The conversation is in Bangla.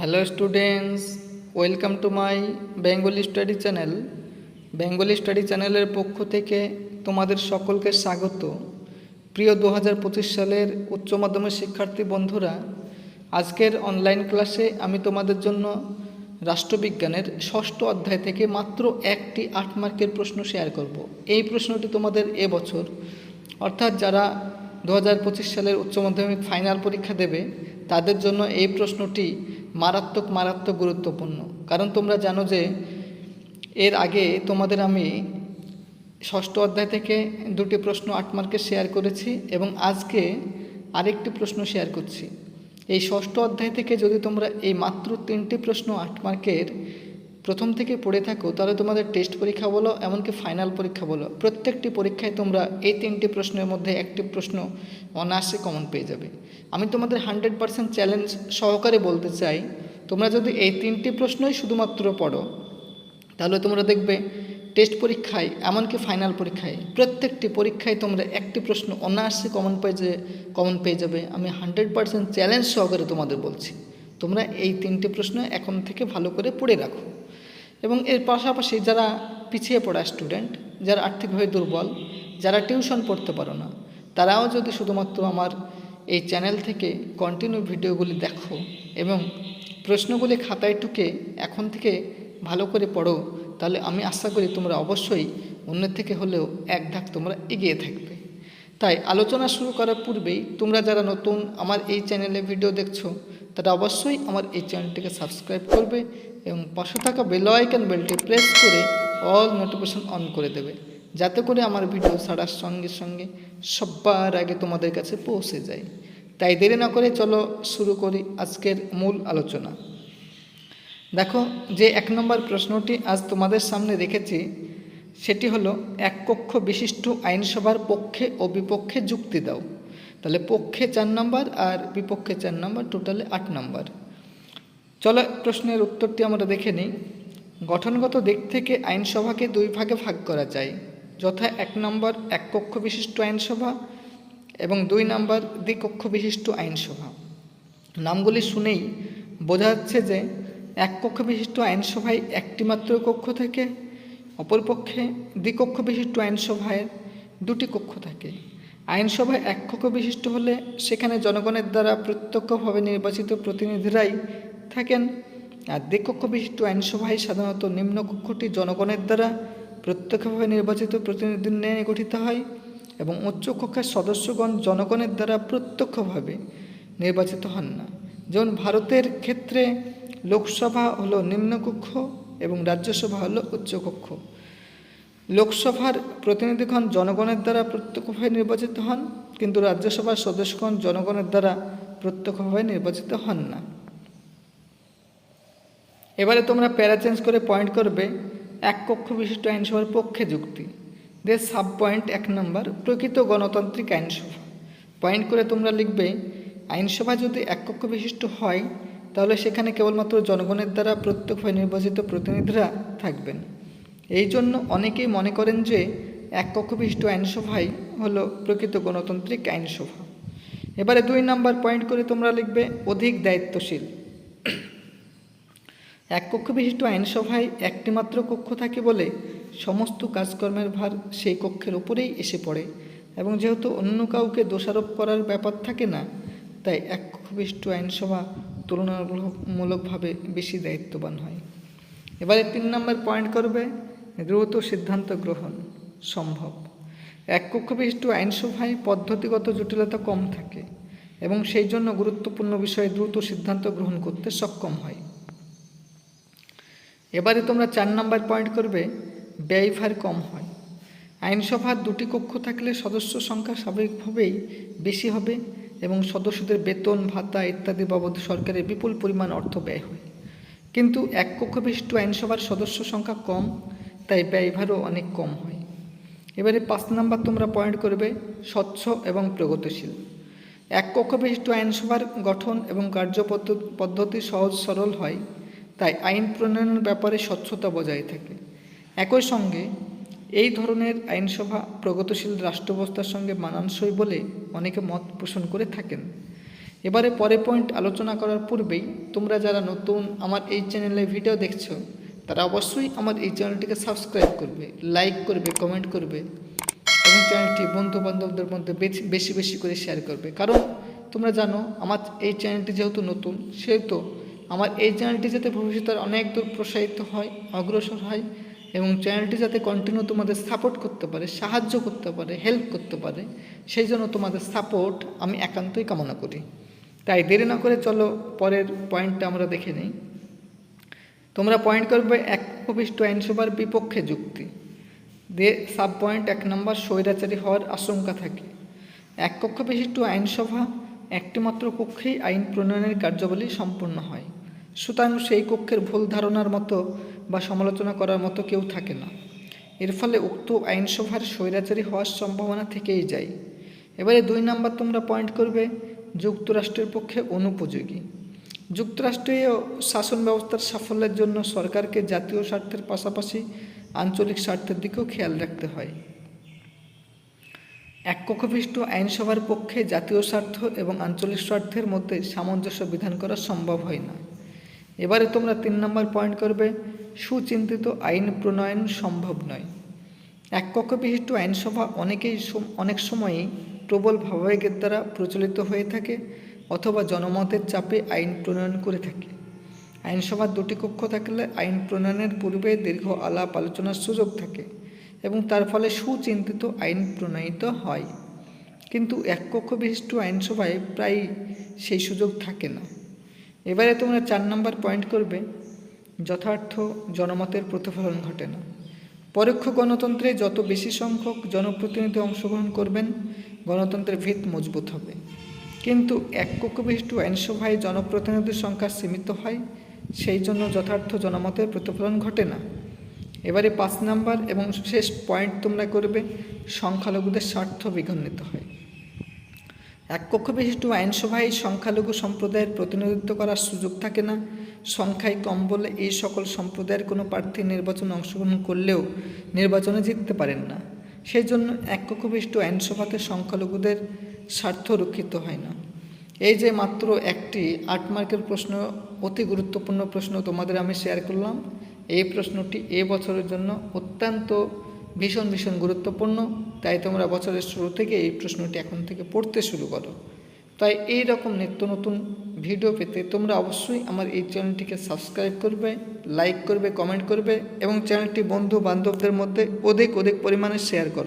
Hello students welcome to my Bengali study channel Bengali study চ্যানেলের পক্ষ থেকে তোমাদের সকলকে স্বাগত। প্রিয় দু পঁচিশ সালের উচ্চ মাধ্যমিক শিক্ষার্থী বন্ধুরা, আজকের অনলাইন ক্লাসে আমি তোমাদের জন্য রাষ্ট্রবিজ্ঞানের ষষ্ঠ অধ্যায় থেকে মাত্র একটি আট মার্কের প্রশ্ন শেয়ার করব। এই প্রশ্নটি তোমাদের এবছর অর্থাৎ যারা দু হাজার পঁচিশ সালের উচ্চ মাধ্যমিক ফাইনাল পরীক্ষা দেবে, তাদের জন্য এই প্রশ্নটি মারাত্মক মারাত্মক গুরুত্বপূর্ণ। কারণ তোমরা জানো যে এর আগে তোমাদের আমি ষষ্ঠ অধ্যায় থেকে দুটি প্রশ্ন আট মার্কে শেয়ার করেছি এবং আজকে আরেকটি প্রশ্ন শেয়ার করছি। এই ষষ্ঠ অধ্যায় থেকে যদি তোমরা এই মাত্র তিনটি প্রশ্ন আট মার্কের প্রথম থেকে পড়ে থাকো, তাহলে তোমাদের টেস্ট পরীক্ষা বলো, এমনকি ফাইনাল পরীক্ষা বলো। প্রত্যেকটি পরীক্ষায় তোমরা এই তিনটি প্রশ্নের মধ্যে একটি প্রশ্ন অনায়াসে কমন পেয়ে যাবে। আমি তোমাদের হান্ড্রেড পার্সেন্ট চ্যালেঞ্জ সহকারে বলতে চাই, তোমরা যদি এই তিনটি প্রশ্নই শুধুমাত্র পড়ো, তাহলে তোমরা দেখবে টেস্ট পরীক্ষায়, এমনকি ফাইনাল পরীক্ষায়, প্রত্যেকটি পরীক্ষায় তোমরা একটি প্রশ্ন অনায়াসে কমন পেয়ে যে কমন পেয়ে যাবে। আমি হান্ড্রেড পার্সেন্ট চ্যালেঞ্জ সহকারে তোমাদের বলছি, তোমরা এই তিনটি প্রশ্ন এখন থেকে ভালো করে পড়ে রাখো। এবং এর পাশাপাশি যারা পিছিয়ে পড়া স্টুডেন্ট যারা আর্থিকভাবে দুর্বল, যারা টিউশন পড়তে পারো না, তারাও যদি শুধুমাত্র আমার এই চ্যানেল থেকে কন্টিনিউ ভিডিওগুলি দেখো এবং প্রশ্নগুলি খাতায় টুকে এখন থেকে ভালো করে পড়ো, তাহলে আমি আশা করি তোমরা অবশ্যই অন্যের থেকে হলেও এক ধাক তোমরা এগিয়ে থাকবে। তাই আলোচনা শুরু করার পূর্বেই তোমরা যারা নতুন আমার এই চ্যানেলে ভিডিও দেখছ তারা অবশ্যই আমার এই চ্যানেলটিকে সাবস্ক্রাইব করবে এবং পাশে থাকা বেল আইকন বেলটি প্রেস করে অল নোটিফিকেশন অন করে দেবে, যাতে করে আমার ভিডিও ছাড়ার সঙ্গে সঙ্গে সবার আগে তোমাদের কাছে পৌঁছে যায়। তাই দেরি না করে চলো শুরু করি আজকের মূল আলোচনা। দেখো যে এক নম্বর প্রশ্নটি আজ তোমাদের সামনে রেখেছি, সেটি হলো, এক কক্ষ বিশিষ্ট আইনসভার পক্ষে ও বিপক্ষে যুক্তি দাও। তাহলে পক্ষে চার নম্বর আর বিপক্ষে চার নম্বর, টোটালে আট নম্বর। চলো, প্রশ্নের উত্তরটি আমরা দেখে নিই। গঠনগত দিক থেকে আইনসভাকে দুই ভাগে ভাগ করা যায়। যথা এক নম্বর এক কক্ষ বিশিষ্ট আইনসভা এবং দুই নম্বর দ্বিকক্ষ বিশিষ্ট আইনসভা। নামগুলি শুনেই বোঝা যাচ্ছে যে এক কক্ষ বিশিষ্ট আইনসভায় একটি মাত্র কক্ষ থেকে, অপরপক্ষে দ্বিকক্ষ বিশিষ্ট আইনসভায় দুটি কক্ষ থাকে। আইনসভায় এক কক্ষ বিশিষ্ট হলে সেখানে জনগণের দ্বারা প্রত্যক্ষভাবে নির্বাচিত প্রতিনিধিরাই থাকেন। আর দ্বিকক্ষ বিশিষ্ট আইনসভায় সাধারণত নিম্ন কক্ষটি জনগণের দ্বারা প্রত্যক্ষভাবে নির্বাচিত প্রতিনিধি নিয়ে গঠিত হয় এবং উচ্চ কক্ষের সদস্যগণ জনগণের দ্বারা প্রত্যক্ষভাবে নির্বাচিত হন না। যেমন ভারতের ক্ষেত্রে লোকসভা হলো নিম্নকক্ষ এবং রাজ্যসভা হলো উচ্চকক্ষ লোকসভার প্রতিনিধিগণ জনগণের দ্বারা প্রত্যক্ষভাবে নির্বাচিত হন, কিন্তু রাজ্যসভার সদস্যগণ জনগণের দ্বারা প্রত্যক্ষভাবে নির্বাচিত হন না। এবারে তোমরা প্যারা চেঞ্জ করে পয়েন্ট করবে, এক কক্ষ বিশিষ্ট আইনসভার পক্ষে যুক্তি। দে সাব পয়েন্ট এক নম্বর, প্রকৃত গণতান্ত্রিক আইনসভা। পয়েন্ট করে তোমরা লিখবে, আইনসভা যদি এক কক্ষ বিশিষ্ট হয়, তাহলে সেখানে কেবলমাত্র জনগণের দ্বারা প্রত্যক্ষভাবে নির্বাচিত প্রতিনিধিরা থাকবেন। এই জন্য অনেকেই মনে করেন যে এক কক্ষ বিশিষ্ট আইনসভাই হলো প্রকৃত গণতান্ত্রিক আইনসভা। এবারে দুই নাম্বার পয়েন্ট করে তোমরা লিখবে, অধিক দায়িত্বশীল। এক কক্ষ বিশিষ্ট আইনসভায় একটি মাত্র কক্ষ থাকে বলে সমস্ত কাজকর্মের ভার সেই কক্ষের ওপরেই এসে পড়ে এবং যেহেতু অন্য কাউকে দোষারোপ করার ব্যাপার থাকে না, তাই এক কক্ষ বিশিষ্ট আইনসভা তুলনামূলকভাবে বেশি দায়িত্ববান হয়। এবারে তিন নম্বর পয়েন্ট করবে দ্রুত সিদ্ধান্ত গ্রহণ সম্ভব। এক কক্ষ বিশিষ্ট আইনসভায় পদ্ধতিগত জটিলতা কম থাকে এবং সেই জন্য গুরুত্বপূর্ণ বিষয়ে দ্রুত সিদ্ধান্ত গ্রহণ করতে সক্ষম হয়। এবারে তোমরা চার নম্বর পয়েন্ট করবে ব্যয়ভার কম হয়। আইনসভার দুটি কক্ষ থাকলে সদস্য সংখ্যা স্বাভাবিকভাবেই বেশি হবে এবং সদস্যদের বেতন, ভাতা ইত্যাদি বাবদ সরকারের বিপুল পরিমাণ অর্থ ব্যয় হয়। কিন্তু এক কক্ষ বিশিষ্ট আইনসভার সদস্য সংখ্যা কম তাই ব্যয়ভারও অনেক কম হয়। এবারে পাঁচ নাম্বার তোমরা পয়েন্ট করবে, স্বচ্ছ এবং প্রগতিশীল। এক কক্ষ বিশিষ্ট আইনসভার গঠন এবং কার্য পদ্ধতি সহজ সরল হয়, তাই আইন প্রণয়নের ব্যাপারে স্বচ্ছতা বজায় থাকে। একই সঙ্গে, এই ধরনের আইনসভা প্রগতিশীল রাষ্ট্রব্যবস্থার সঙ্গে মানানসই বলে অনেকে মত পোষণ করে থাকেন। এবারে পরে পয়েন্ট আলোচনা করার পূর্বেই তোমরা যারা নতুন আমার এই চ্যানেলে ভিডিও দেখছ তারা অবশ্যই আমার এই চ্যানেলটিকে সাবস্ক্রাইব করবে লাইক করবে কমেন্ট করবে এবং চ্যানেলটি বন্ধু বান্ধবদের মধ্যে বেশি বেশি করে শেয়ার করবে। কারণ তোমরা জানো, আমার এই চ্যানেলটি যেহেতু নতুন, সেহেতু আমার এই চ্যানেলটি যাতে ভবিষ্যতে অনেক দূর প্রসারিত হয়, অগ্রসর হয় এবং চ্যানেলটি যাতে কন্টিনিউ তোমাদের সাপোর্ট করতে পারে, সাহায্য করতে পারে হেল্প করতে পারে, সেই জন্য তোমাদের সাপোর্ট আমি একান্তই কামনা করি। তাই দেরি না করে চলো, পরের পয়েন্টটা আমরা দেখে নিই। তোমরা পয়েন্ট করবে এক কপিষ্ঠ আইনসভার বিপক্ষে যুক্তি। দে সাব পয়েন্ট এক নম্বর স্বৈরাচারী হওয়ার আশঙ্কা থাকে। এক কক্ষ বিশিষ্ট আইনসভা একটিমাত্র কক্ষেই আইন প্রণয়নের কার্যাবলী সম্পন্ন হয়। সুতরাং সেই কক্ষের ভুল ধারণার মতো বা সমালোচনা করার মতো কেউ থাকে না। এর ফলে উক্ত আইনসভার স্বৈরাচারী হওয়ার সম্ভাবনা থেকেই যায়। এবারে দুই নাম্বার তোমরা পয়েন্ট করবে, যুক্তরাষ্ট্রের পক্ষে অনুপযোগী। যুক্তরাষ্ট্রীয় শাসন ব্যবস্থার সাফল্যের জন্য সরকারকে জাতীয় স্বার্থের পাশাপাশি আঞ্চলিক স্বার্থের দিকেও খেয়াল রাখতে হয়। এক কক্ষবিষ্ট আইনসভার পক্ষে জাতীয় স্বার্থ এবং আঞ্চলিক স্বার্থের মধ্যে সামঞ্জস্য বিধান করা সম্ভব হয় না। এবারে তোমরা তিন নম্বর পয়েন্ট করবে, সুচিন্তিত আইন প্রণয়ন সম্ভব নয়। এক কক্ষ বিশিষ্ট আইনসভা অনেকেই অনেক সময়ই প্রবল ভাবাবেগের দ্বারা প্রচলিত হয়ে থাকে। অথবা জনমতের চাপে আইন প্রণয়ন করে থাকে। আইনসভার দুটি কক্ষ থাকলে আইন প্রণয়নের পূর্বে দীর্ঘ আলাপ আলোচনার সুযোগ থাকে এবং তার ফলে সুচিন্তিত আইন প্রণয়িত হয়। কিন্তু এক কক্ষ বিশিষ্ট আইনসভায় প্রায় সেই সুযোগ থাকে না। এবারে তোমরা চার নম্বর পয়েন্ট করবে, যথার্থ জনমতের প্রতিফলন ঘটে না। পরোক্ষ গণতন্ত্রে যত বেশি সংখ্যক জনপ্রতিনিধি অংশগ্রহণ করবেন, গণতন্ত্রের ভিত মজবুত হবে। কিন্তু এক কক্ষবিশিষ্ট আইনসভায় জনপ্রতিনিধির সংখ্যা সীমিত হয়, সেই জন্য যথার্থ জনমতের প্রতিফলন ঘটে না। এবারে পাঁচ নাম্বার এবং শেষ পয়েন্ট তোমরা করবে, সংখ্যালঘুদের স্বার্থ বিঘন্নিত হয়। এক কক্ষ বিশিষ্ট আইনসভায় সংখ্যালঘু সম্প্রদায়ের প্রতিনিধিত্ব করার সুযোগ থাকে না। সংখ্যায় কম বলে এই সকল সম্প্রদায়ের কোনো প্রার্থী নির্বাচনে অংশগ্রহণ করলেও নির্বাচনে জিততে পারেন না। সেই জন্য এক কক্ষ বিশিষ্ট আইনসভাতে সংখ্যালঘুদের স্বার্থ রক্ষিত হয় না। এই যে মাত্র একটি আট মার্কের প্রশ্ন, অতি গুরুত্বপূর্ণ প্রশ্ন তোমাদের আমি শেয়ার করলাম। এই প্রশ্নটি এ বছরের জন্য অত্যন্ত ভীষণ ভীষণ গুরুত্বপূর্ণ। তাই তোমরা বছরের শুরু থেকে এই প্রশ্নটি এখন থেকে পড়তে শুরু করো। তাই এই রকম নিত্য নতুন ভিডিও পেতে তোমরা অবশ্যই আমার এই চ্যানেলটিকে সাবস্ক্রাইব করবে লাইক করবে কমেন্ট করবে এবং চ্যানেলটি বন্ধু বান্ধবদের মধ্যে অধিক অধিক পরিমাণে শেয়ার করো।